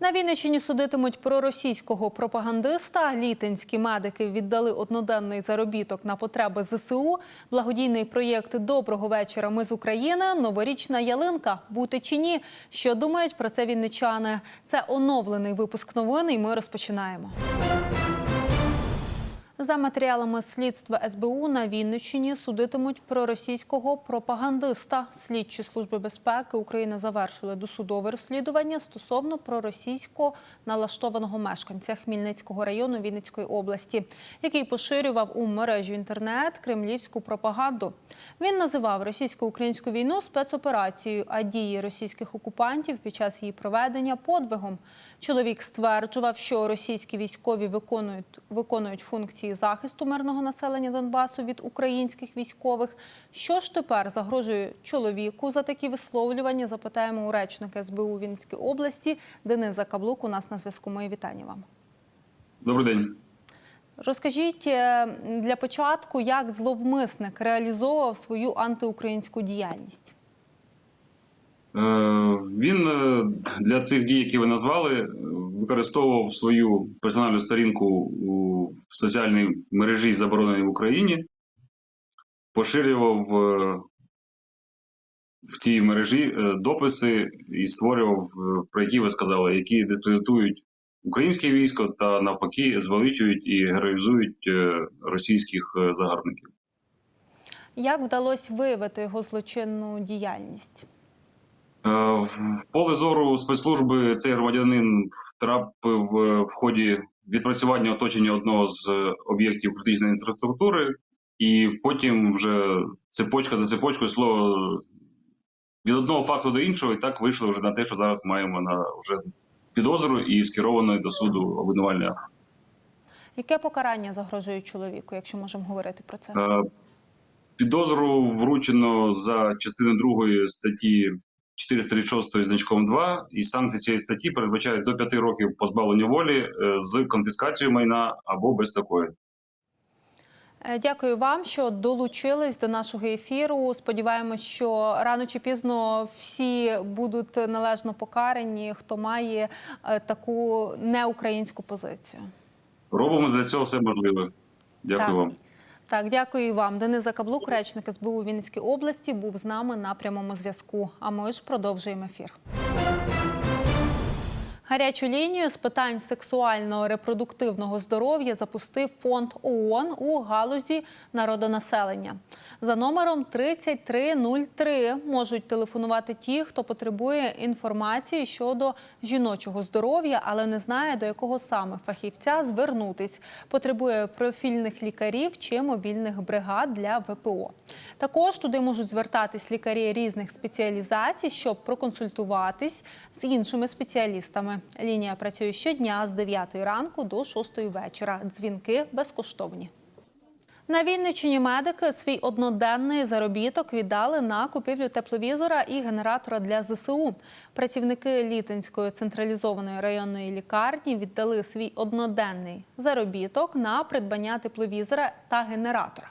На Вінниччині судитимуть проросійського пропагандиста. Літинські медики віддали одноденний заробіток на потреби ЗСУ. Благодійний проєкт Доброго вечора. Ми з України. Новорічна ялинка. Бути чи ні? Що думають про це вінничани? Це оновлений випуск новин. І ми розпочинаємо. За матеріалами слідства СБУ на Вінниччині судитимуть проросійського пропагандиста. Слідчі служби безпеки України завершили досудове розслідування стосовно проросійсько налаштованого мешканця Хмільницького району Вінницької області, який поширював у мережу інтернет кремлівську пропаганду. Він називав російсько-українську війну спецоперацією, а дії російських окупантів під час її проведення подвигом. Чоловік стверджував, що російські військові виконують виконують функції захисту мирного населення Донбасу від українських військових. Що ж тепер загрожує чоловіку за такі висловлювання? Запитаємо у речника СБУ Вінницької області Дениса Каблук. У нас на зв'язку. Мої вітання вам. Добрий день. Розкажіть е, для початку, як зловмисник реалізовував свою антиукраїнську діяльність. Е, Він е, для цих дій, які ви назвали, е, використовував свою персональну сторінку у соціальній мережі, забороненій в Україні, поширював в цій мережі дописи і створював, про які ви сказали, які дискредитують українське військо та навпаки звеличують і героїзують російських загарбників. Як вдалося виявити його злочинну діяльність? Е, В поле зору спецслужби цей громадянин втрапив е, в ході відпрацювання оточення одного з е, об'єктів критичної інфраструктури, і потім вже цепочка за цепочкою слово від одного факту до іншого, і так вийшло вже на те, що зараз маємо на вже підозру і скерований до суду обвинувальний акт. Яке покарання загрожує чоловіку, якщо можемо говорити про це? Підозру вручено за частиною другої статті 436 зі значком 2, і санкції цієї статті передбачають до 5 років позбавлення волі е, з конфіскацією майна або без такої. Е, Дякую вам, що долучились до нашого ефіру. Сподіваємось, що рано чи пізно всі будуть належно покарані, хто має е, таку неукраїнську позицію. Робимо для цього все можливе. Дякую Так. вам. Так, дякую вам. Денис Закаблук, речник СБУ у Вінницькій області, був з нами на прямому зв'язку. А ми ж продовжуємо ефір. Гарячу лінію з питань сексуального репродуктивного здоров'я запустив фонд ООН у галузі народонаселення. За номером 3303 можуть телефонувати ті, хто потребує інформації щодо жіночого здоров'я, але не знає до якого саме фахівця звернутись. Потребує профільних лікарів чи мобільних бригад для ВПО. Також туди можуть звертатись лікарі різних спеціалізацій, щоб проконсультуватись з іншими спеціалістами. Лінія працює щодня з 9 ранку до 6 вечора. Дзвінки безкоштовні. На Вінниччині медики свій одноденний заробіток віддали на купівлю тепловізора і генератора для ЗСУ. Працівники Літинської централізованої районної лікарні віддали свій одноденний заробіток на придбання тепловізора та генератора.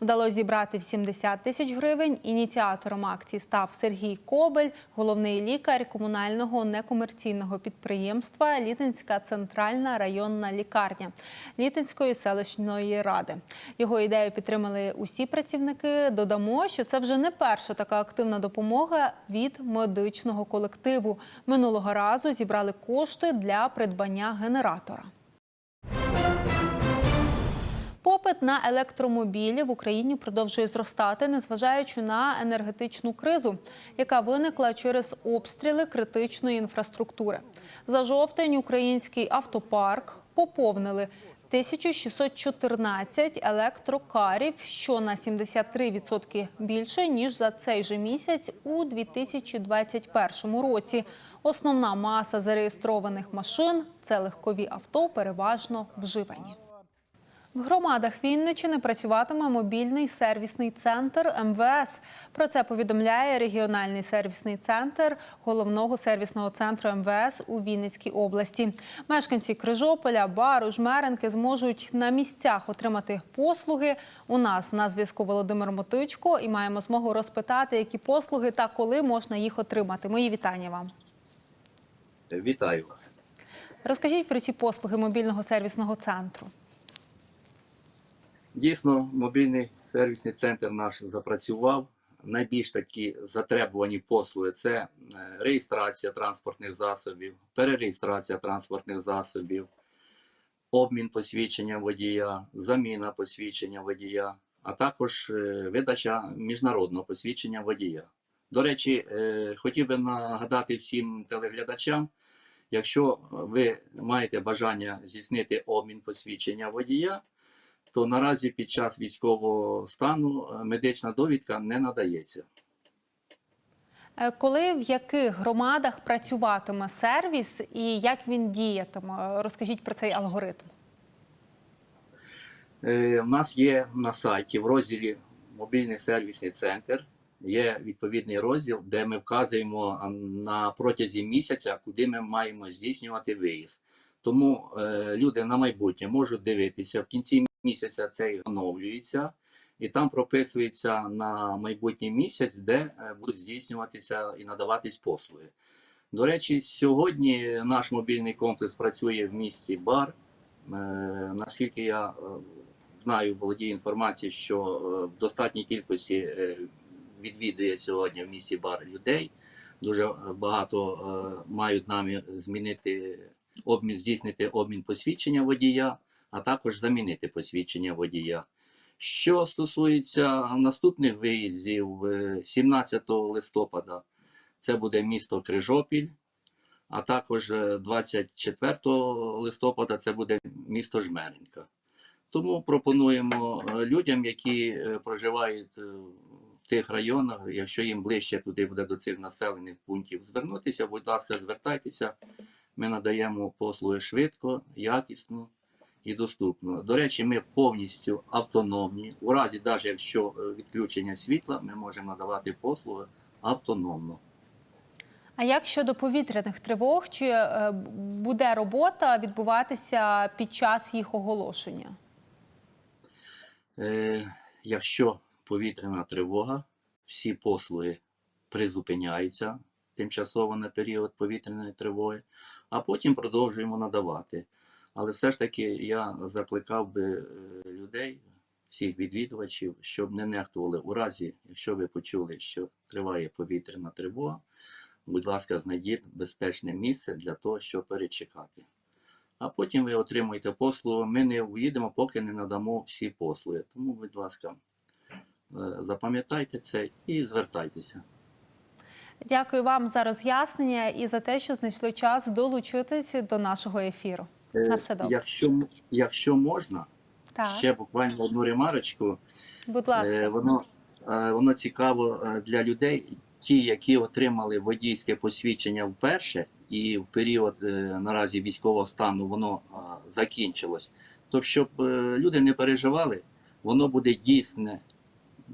Вдалося зібрати в 70 тисяч гривень. Ініціатором акції став Сергій Кобель, головний лікар комунального некомерційного підприємства Літинська центральна районна лікарня Літинської селищної ради. Його ідею підтримали усі працівники. Додамо, що це вже не перша така активна допомога від медичного колективу. Минулого разу зібрали кошти для придбання генератора. Попит на електромобілі в Україні продовжує зростати, незважаючи на енергетичну кризу, яка виникла через обстріли критичної інфраструктури. За жовтень український автопарк поповнили 1614 електрокарів, що на 73% більше ніж за цей же місяць у 2021 році. Основна маса зареєстрованих машин це легкові авто, переважно вживані. В громадах Вінничини працюватиме мобільний сервісний центр МВС. Про це повідомляє регіональний сервісний центр головного сервісного центру МВС у Вінницькій області. Мешканці Крижополя, Бару, Жмеренки зможуть на місцях отримати послуги. У нас на зв'язку Володимир Мотичко і маємо змогу розпитати, які послуги та коли можна їх отримати. Мої вітання вам. Вітаю вас. Розкажіть про ці послуги мобільного сервісного центру. Дійсно, мобільний сервісний центр наш запрацював. Найбільш такі затребувані послуги це е, реєстрація транспортних засобів, перереєстрація транспортних засобів, обмін посвідчення водія, заміна посвідчення водія, а також е, видача міжнародного посвідчення водія. До речі, е, хотів би нагадати всім телеглядачам, якщо ви маєте бажання здійснити обмін посвідчення водія, то наразі під час військового стану е, медична довідка не надається. Е, Коли в яких громадах працюватиме сервіс і як він діятиме? Розкажіть про цей алгоритм. Е, У нас є на сайті в розділі Мобільний сервісний центр. Є відповідний розділ, де ми вказуємо на протязі місяця, куди ми маємо здійснювати виїзд. Тому е, люди на майбутнє можуть дивитися в кінці місяця це оновлюється, і там прописується на майбутній місяць, де е, будуть здійснюватися і надаватись послуги. До речі, сьогодні наш мобільний комплекс працює в місті Бар. Е, наскільки я е, знаю, володію інформацією, що в достатній кількості відвідує сьогодні в місті Бар людей. Дуже багато мають намір змінити обмін, здійснити обмін посвідчення водія, а також замінити посвідчення водія. Що стосується наступних виїздів, е, 17 листопада це буде місто Крижопіль, а також е, 24 листопада це буде місто Жмеренка. Тому пропонуємо е, людям, які е, проживають е, в тих районах, якщо їм ближче туди буде до цих населених пунктів, звернутися, будь ласка, звертайтеся. Ми надаємо послуги швидко, якісно і доступно. До речі, ми повністю автономні. У разі, навіть якщо е, відключення світла, ми можемо надавати послуги автономно. А як щодо повітряних тривог, чи е, буде робота відбуватися під час їх оголошення? Е, якщо повітряна тривога, всі послуги призупиняються тимчасово на період повітряної тривоги, а потім продовжуємо надавати. Але все ж таки я закликав би е, людей, всіх відвідувачів, щоб не нехтували у разі, якщо ви почули, що триває повітряна тривога, будь ласка, знайдіть безпечне місце для того, щоб перечекати. А потім ви отримуєте послугу. Ми не уїдемо, поки не надамо всі послуги. Тому, будь ласка, е, запам'ятайте це і звертайтеся. Дякую вам за роз'яснення і за те, що знайшли час долучитись до нашого ефіру. Е, На все добре. Якщо, якщо можна, Так, ще буквально одну ремарочку. будь Е, ласка. Воно, е, воно цікаво для людей, ті, які отримали водійське посвідчення вперше, і в період е, наразі військового стану воно е, закінчилось. То щоб е, люди не переживали, воно буде дійсне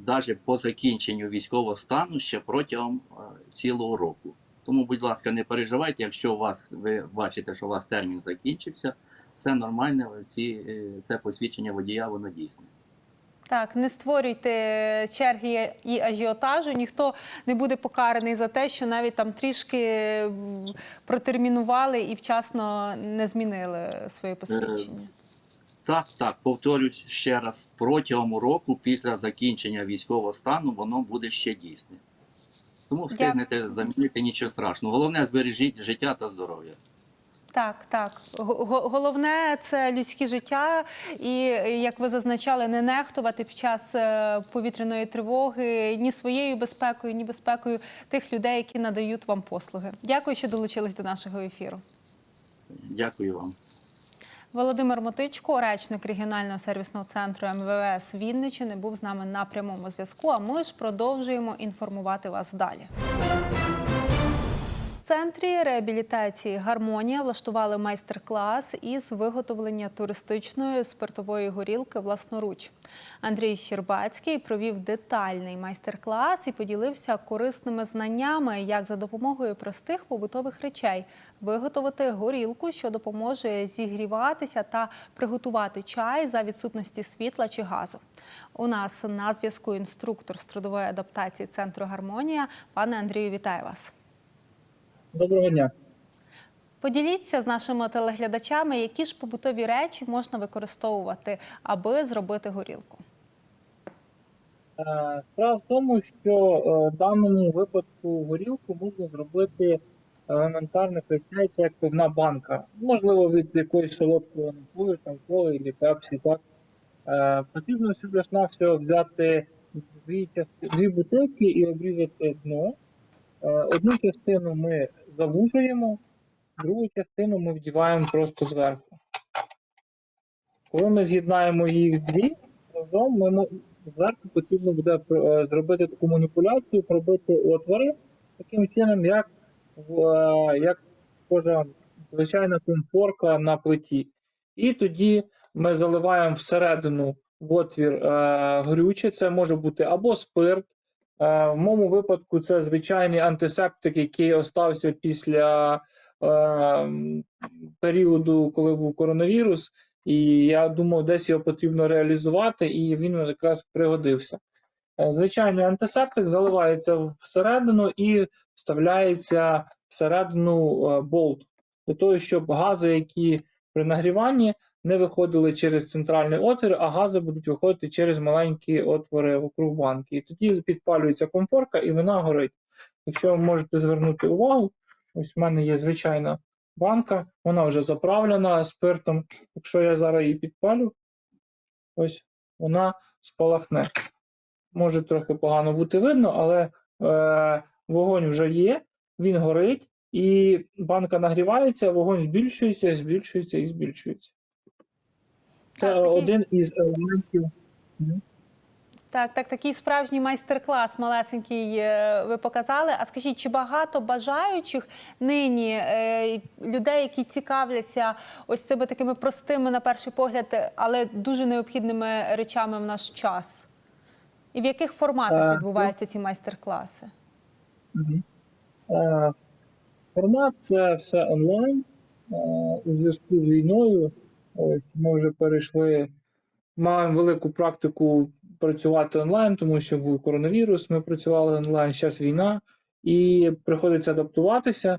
навіть по закінченню військового стану ще протягом е, цілого року. Тому, будь ласка, не переживайте, якщо у вас ви бачите, що у вас термін закінчився, це нормально. Ці, е, це посвідчення водія, воно дійсне. Так, не створюйте черги і ажіотажу. Ніхто не буде покараний за те, що навіть там трішки протермінували і вчасно не змінили своє посвідчення. Так, так, повторюсь ще раз, протягом року після закінчення військового стану воно буде ще дійсне. Тому встигнете замінити нічого страшного. Головне збережіть життя та здоров'я. Так, так. Го- го- Головне це людське життя, і як ви зазначали, не нехтувати під час е, повітряної тривоги ні своєю безпекою, ні безпекою тих людей, які надають вам послуги. Дякую, що долучились до нашого ефіру. Дякую вам. Володимир Мотичко, речник регіонального сервісного центру МВС Вінничини, був з нами на прямому зв'язку. А ми ж продовжуємо інформувати вас далі. Центрі реабілітації Гармонія влаштували майстер-клас із виготовлення туристичної спиртової горілки власноруч. Андрій Щербацький провів детальний майстер-клас і поділився корисними знаннями, як за допомогою простих побутових речей виготовити горілку, що допоможе зігріватися та приготувати чай за відсутності світла чи газу. У нас на зв'язку інструктор з трудової адаптації центру Гармонія. Пане Андрію, вітаю вас. Доброго дня. Поділіться з нашими телеглядачами, які ж побутові речі можна використовувати, аби зробити горілку. Е, Справа в тому, що е, в даному випадку горілку можна зробити елементарних речей, як одна банка. Можливо, від якоїсь солодкого напою, там коли або пепсі, так. Е, Потрібно всього лиш навсього взяти дві, части- дві бутилки і обрізати дно. Одну частину ми завужуємо, другу частину ми вдіваємо просто зверху. Коли ми з'єднаємо їх дві разом, ми зверху потрібно буде е, зробити таку маніпуляцію, пробити отвори таким чином, як, е, як схожа звичайна конфорка на плиті. І тоді ми заливаємо всередину в отвір е, горюче. Це може бути або спирт. Е, в моєму випадку це звичайний антисептик, який остався після е, періоду, коли був коронавірус. І я думав, десь його потрібно реалізувати, і він якраз пригодився. Е, Звичайний антисептик заливається всередину і вставляється всередину болт для того, щоб гази, які при нагріванні не виходили через центральний отвір, а гази будуть виходити через маленькі отвори вокруг банки. І тоді підпалюється комфорка і вона горить. Якщо ви можете звернути увагу, ось в мене є звичайна банка, вона вже заправлена спиртом. Якщо я зараз її підпалю, ось вона спалахне. Може трохи погано бути видно, але е, вогонь вже є, він горить, і банка нагрівається, вогонь збільшується, збільшується і збільшується. Це Так, такий- один із елементів. Так, так, такий справжній майстер-клас малесенький е, ви показали. А скажіть, чи багато бажаючих нині е, людей, які цікавляться ось цими такими простими, на перший погляд, але дуже необхідними речами в наш час? І в яких форматах Е, відбуваються ці майстер-класи? Формат це все онлайн. У зв'язку з війною. Ми вже перейшли, маємо велику практику працювати онлайн, тому що був коронавірус, ми працювали онлайн, зараз війна, і приходиться адаптуватися.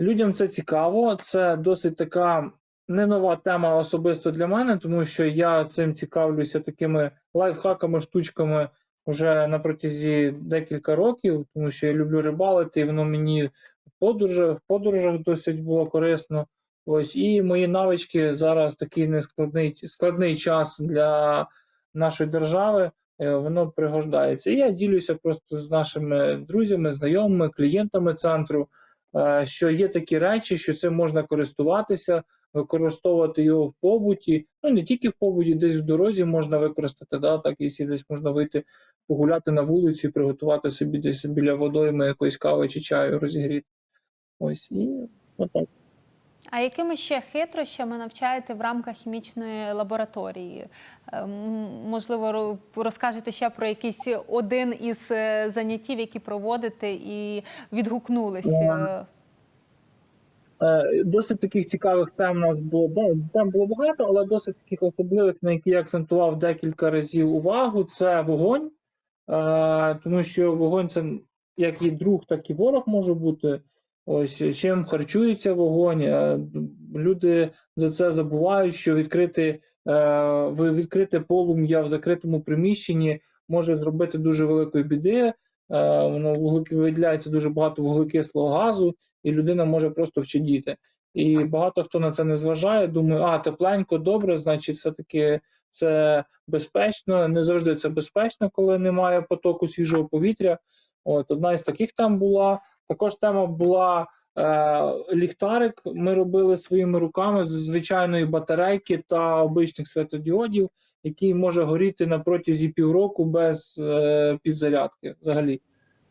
Людям це цікаво, це досить така не нова тема особисто для мене, тому що я цим цікавлюся такими лайфхаками, штучками вже на протязі декілька років, тому що я люблю рибалити, і воно мені в подорожах, в подорожах досить було корисно. Ось і мої навички зараз такий нескладний складний час для нашої держави. е, Воно пригождається. Я ділюся просто з нашими друзями, знайомими, клієнтами центру, е, що є такі речі, що цим можна користуватися, використовувати його в побуті. Ну не тільки в побуті, десь в дорозі можна використати, да, так якщо десь можна вийти погуляти на вулиці і приготувати собі десь біля водойми якоїсь кави чи чаю розігріти. Ось і отак. А якими ще хитрощами навчаєте в рамках хімічної лабораторії? Е, Можливо, розкажете ще про якийсь один із е, заняттів, які проводите, і відгукнулися. Е, Досить таких цікавих тем у нас було тем було багато, але досить таких особливих, на які я акцентував декілька разів увагу. Це вогонь, тому що вогонь це як і друг, так і ворог може бути. Ось чим харчується вогонь. Е, Люди за це забувають, що відкрити, е, відкрите полум'я в закритому приміщенні може зробити дуже великої біди. Е, Воно вуглеки- виділяється дуже багато вуглекислого газу, і людина може просто вчидіти. І багато хто на це не зважає, думає, а тепленько, добре, значить, все-таки це безпечно. Не завжди це безпечно, коли немає потоку свіжого повітря. От одна із таких тем була. Також тема була е, ліхтарик. Ми робили своїми руками з звичайної батарейки та обичних світодіодів, який може горіти на протязі півроку без е, підзарядки взагалі.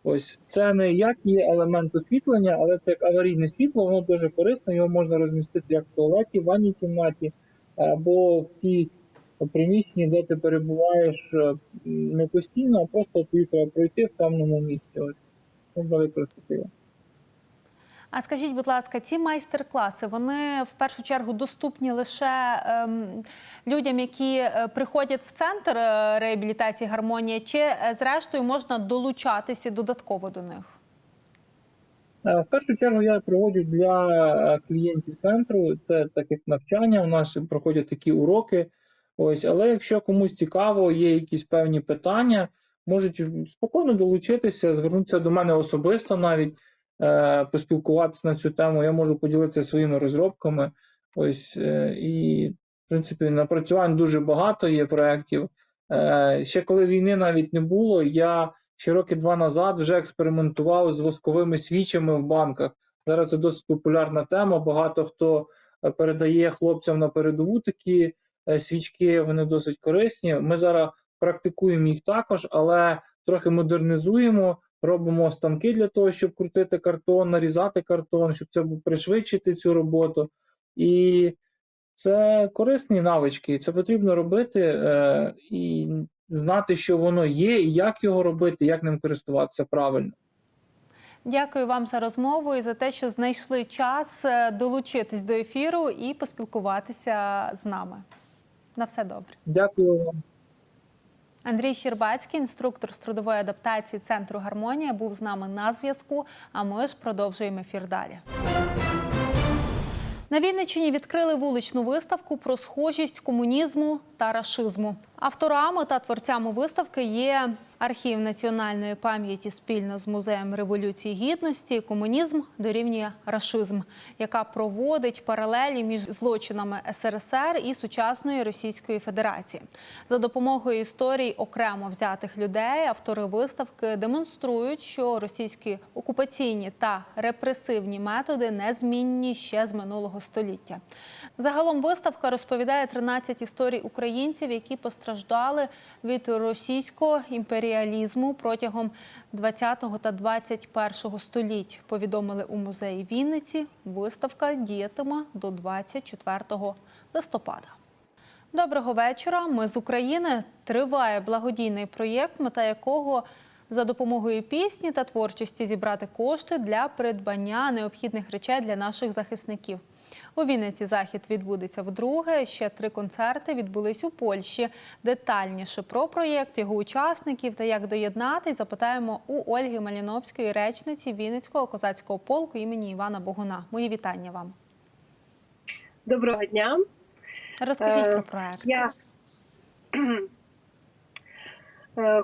Ось це не як є елемент освітлення, але це як аварійне світло, воно дуже корисне, його можна розмістити як в туалеті, в ванній кімнаті, або в тій приміщенні, де ти перебуваєш е, не постійно, а просто тобі треба пройти в темному місці. Ось використати його. А скажіть, будь ласка, ці майстер-класи вони в першу чергу доступні лише ем, людям, які е, приходять в центр е, реабілітації гармонія, чи е, зрештою можна долучатися додатково до них? В першу чергу я проводжу для клієнтів центру. Це так як навчання. У нас проходять такі уроки. Ось, але якщо комусь цікаво, є якісь певні питання, можуть спокійно долучитися, звернутися до мене особисто навіть е, поспілкуватися на цю тему. Я можу поділитися своїми розробками. Ось е, і в принципі напрацювань дуже багато є проєктів. Е, ще коли війни навіть не було, я ще роки два назад вже експериментував з восковими свічами в банках. Зараз це досить популярна тема. Багато хто е, передає хлопцям на передову такі е, свічки, вони досить корисні. Ми зараз практикуємо їх також, але трохи модернізуємо, робимо станки для того, щоб крутити картон, нарізати картон, щоб це пришвидшити цю роботу. І це корисні навички, це потрібно робити е, і знати, що воно є, і як його робити, як ним користуватися правильно. Дякую вам за розмову і за те, що знайшли час е, долучитись до ефіру і поспілкуватися з нами. На все добре. Дякую вам. Андрій Щербацький, інструктор з трудової адаптації центру Гармонія, був з нами на зв'язку. А ми ж продовжуємо ефір далі. На Вінниччині відкрили вуличну виставку про схожість комунізму та рашизму. Авторами та творцями виставки є архів національної пам'яті спільно з музеєм революції гідності. Комунізм дорівнює рашизм, яка проводить паралелі між злочинами СРСР і сучасної Російської Федерації. За допомогою історій окремо взятих людей автори виставки демонструють, що російські окупаційні та репресивні методи незмінні ще з минулого століття. Загалом виставка розповідає 13 історій українців, які постраждали від російського імперіалізму протягом 20 та 21 століть. Повідомили у музеї Вінниці. Виставка діятиме до 24 листопада. Доброго вечора. Ми з України. Триває благодійний проєкт, мета якого за допомогою пісні та творчості зібрати кошти для придбання необхідних речей для наших захисників. У Вінниці захід відбудеться вдруге. Ще три концерти відбулись у Польщі. Детальніше про проєкт, його учасників та як доєднатись, запитаємо у Ольги Маліновської, речниці Вінницького козацького полку імені Івана Богуна. Мої вітання вам. Доброго дня. Розкажіть Е, про проєкт. Я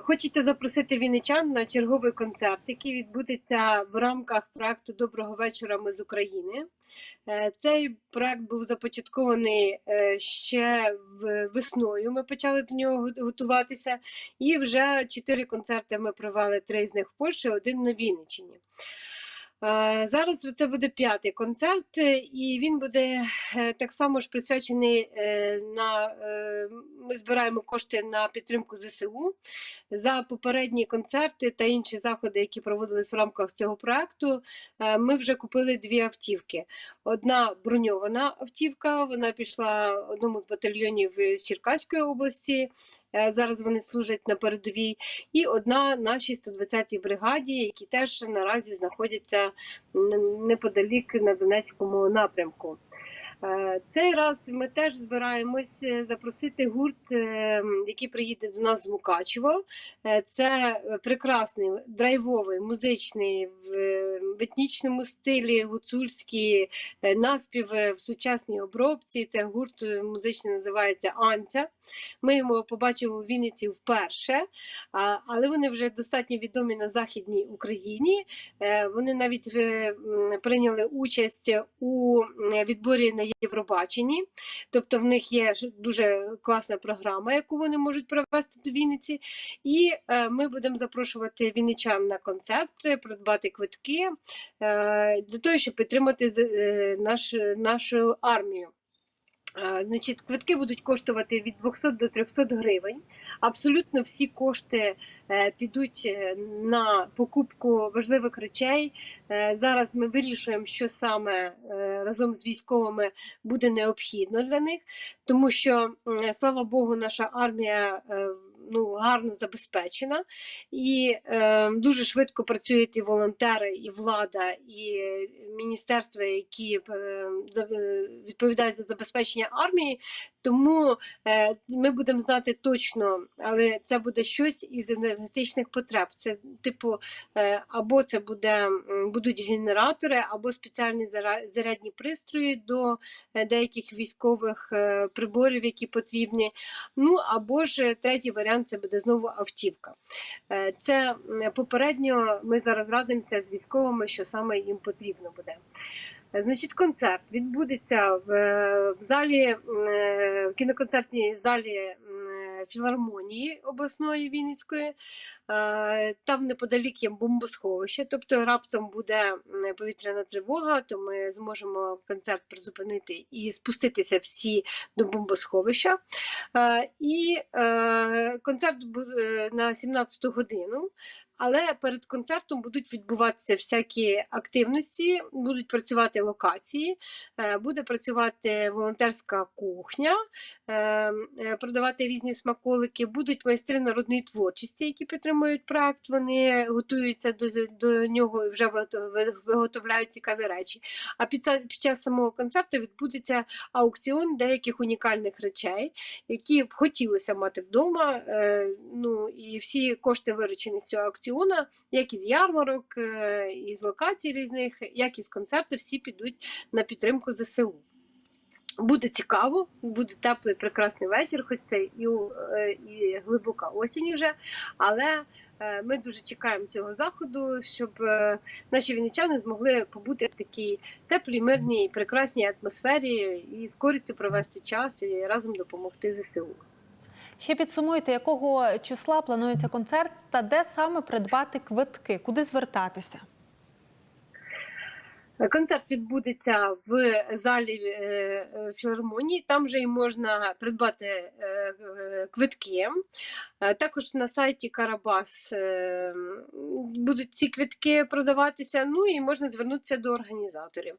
хочеться запросити вінничан на черговий концерт, який відбудеться в рамках проекту Доброго вечора. Ми з України. Е, Цей проект був започаткований е, ще весною. Ми почали до нього готуватися, і вже чотири концерти ми провели. Три з них в Польщі, один на Вінниччині. Зараз це буде п'ятий концерт, е, і він буде е, так само ж присвячений е, на ми збираємо кошти на підтримку ЗСУ. За попередні концерти та інші заходи, які проводились в рамках цього проекту, ми вже купили дві автівки. Одна броньована автівка, вона пішла одному з батальйонів з Черкаської області. Е, Зараз вони служать на передовій, і одна нашій 120-й бригаді, які теж наразі знаходяться неподалік на Донецькому напрямку. Е, Цей раз ми теж збираємось е, запросити гурт, е, який приїде до нас з Мукачева. Це прекрасний драйвовий музичний в етнічному стилі гуцульський наспів в сучасній обробці. Це гурт музичний називається Анця. Ми його побачимо в Вінниці вперше, але вони вже достатньо відомі на Західній Україні. Вони навіть прийняли участь у відборі на Євробаченні. Тобто в них є дуже класна програма, яку вони можуть провести до Вінниці. І е, ми будемо запрошувати вінничан на концерт, придбати квитки е, для того, щоб підтримати е, наш, нашу армію. Значить, квитки будуть коштувати від 200 до 300 гривень. Абсолютно всі кошти е, підуть е, на покупку важливих речей. Е, Зараз ми вирішуємо, що саме разом з військовими буде необхідно для них, тому що, слава Богу, наша армія ну, гарно забезпечена і е, дуже швидко працюють і волонтери, і влада, і міністерства, які е, е, відповідають за забезпечення армії. Тому е, ми будемо знати точно, але це буде щось із енергетичних потреб. Це типу, е, або це буде будуть генератори, або спеціальні зарядні пристрої до е, деяких військових приборів, які потрібні. Ну або ж третій варіант це буде знову автівка. Це попередньо ми зараз радимося з військовими, що саме їм потрібно буде. Значить, концерт відбудеться в, залі е, в кіноконцертній залі філармонії обласної Вінницької. Е, Там неподалік є бомбосховище, тобто раптом буде повітряна тривога, то ми зможемо концерт призупинити і спуститися всі до бомбосховища. Е, І концерт на 17 годину. Але перед концертом будуть відбуватися всякі активності, будуть працювати локації, е, буде працювати волонтерська кухня, е, е, продавати різні смаколики, будуть майстри народної творчості, які підтримують проект. Вони готуються до, до нього і вже виготовляють цікаві речі. А під, під час самого концерту відбудеться аукціон деяких унікальних речей, які б хотілося мати вдома. Ну і всі кошти виручені з цього аукціону, як із ярмарок, е, із локацій різних, як із концерту, всі підуть на підтримку ЗСУ. Буде цікаво, буде теплий прекрасний вечір, хоч це і, е, і глибока осінь вже. Але е, ми дуже чекаємо цього заходу, щоб наші вінничани змогли побути в такій теплій, мирній, прекрасній атмосфері і з користю провести час і разом допомогти ЗСУ. Ще підсумуйте, якого числа планується концерт та де саме придбати квитки, куди звертатися. Концерт відбудеться в залі е, е, філармонії. Там вже й можна придбати е, квитки. Також на сайті Карабас будуть ці квитки продаватися. Ну і можна звернутися до організаторів,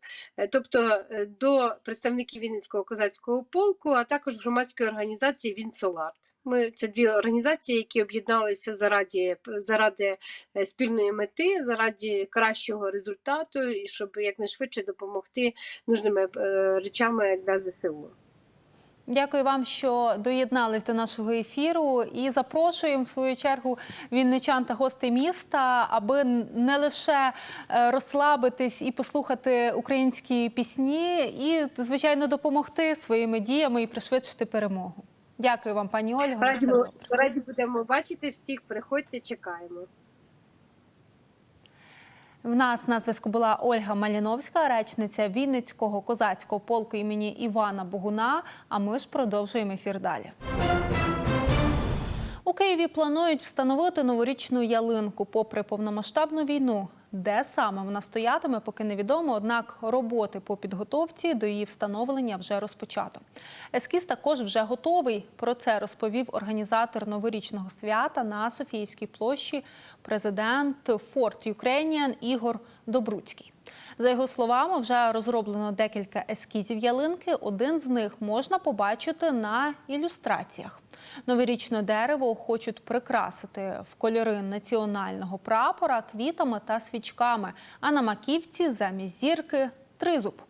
тобто до представників Вінницького козацького полку, а також громадської організації Вінсолар. Ми це дві організації, які об'єдналися заради, заради е, спільної мети, заради кращого результату, і щоб якнайшвидше допомогти нужними е, речами для ЗСУ. Дякую вам, що доєднались до нашого ефіру, і запрошуємо в свою чергу вінничан та гостей міста, аби не лише е, розслабитись і послухати українські пісні, і звичайно допомогти своїми діями і пришвидшити перемогу. Дякую вам, пані Ольго. Раді, раді будемо бачити всіх. Приходьте, чекаємо. В нас на зв'язку була Ольга Маліновська, речниця Вінницького козацького полку імені Івана Богуна. А ми ж продовжуємо ефір далі. У Києві планують встановити новорічну ялинку попри повномасштабну війну. Де саме вона стоятиме, поки невідомо. Однак роботи по підготовці до її встановлення вже розпочато. Ескіз також вже готовий. Про це розповів організатор новорічного свята на Софіївській площі, президент Ford Ukrainian Ігор Добруцький. За його словами, вже розроблено декілька ескізів ялинки. Один з них можна побачити на ілюстраціях. Новорічне дерево хочуть прикрасити в кольори національного прапора квітами та свічками, а на маківці замість зірки тризуб.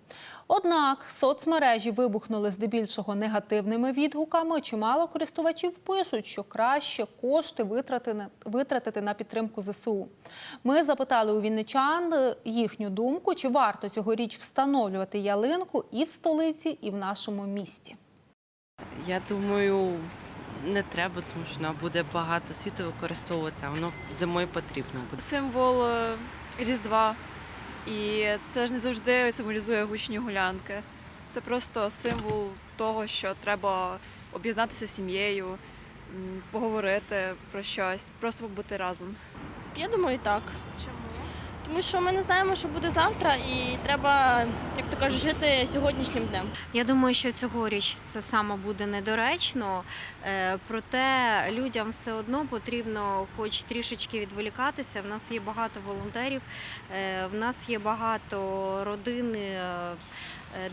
Однак соцмережі вибухнули здебільшого негативними відгуками. Чимало користувачів пишуть, що краще кошти витратити, на підтримку ЗСУ. Ми запитали у вінничан їхню думку, чи варто цьогоріч встановлювати ялинку і в столиці, і в нашому місті. Я думаю, не треба, тому що вона буде багато світу використовувати, а воно зимою потрібно буде. символ е, Різдва. І це ж не завжди символізує гучні гулянки. Це просто символ того, що треба об'єднатися з сім'єю, поговорити про щось, просто побути разом. Я думаю, так. Тому що ми не знаємо, що буде завтра, і треба, як то кажуть, жити сьогоднішнім днем. Я думаю, що цьогоріч це саме буде недоречно, е, проте людям все одно потрібно хоч трішечки відволікатися. В нас є багато волонтерів, е, в нас є багато родин, е, е,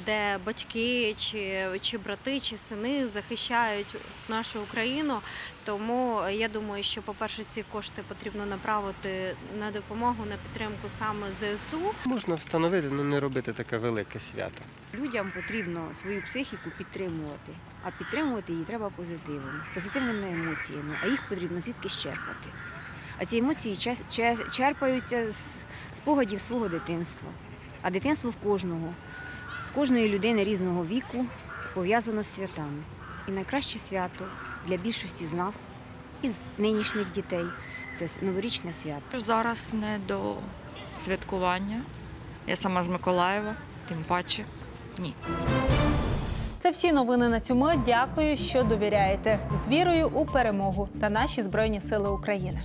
де батьки чи, чи брати, чи сини захищають нашу Україну. Тому я думаю, що, по-перше, ці кошти потрібно направити на допомогу на підтримку саме ЗСУ. Можна встановити, але не робити таке велике свято. Людям потрібно свою психіку підтримувати, а підтримувати її треба позитивом, позитивними емоціями, а їх потрібно звідки черпати. А ці емоції черпаються з спогадів свого дитинства. А дитинство в кожного, кожної людини різного віку пов'язано з святами. І найкраще свято для більшості з нас, із нинішніх дітей, це новорічне свято. Зараз не до святкування. Я сама з Миколаєва, тим паче ні. Це всі новини на мить. Дякую, що довіряєте з вірою у перемогу та наші збройні сили України.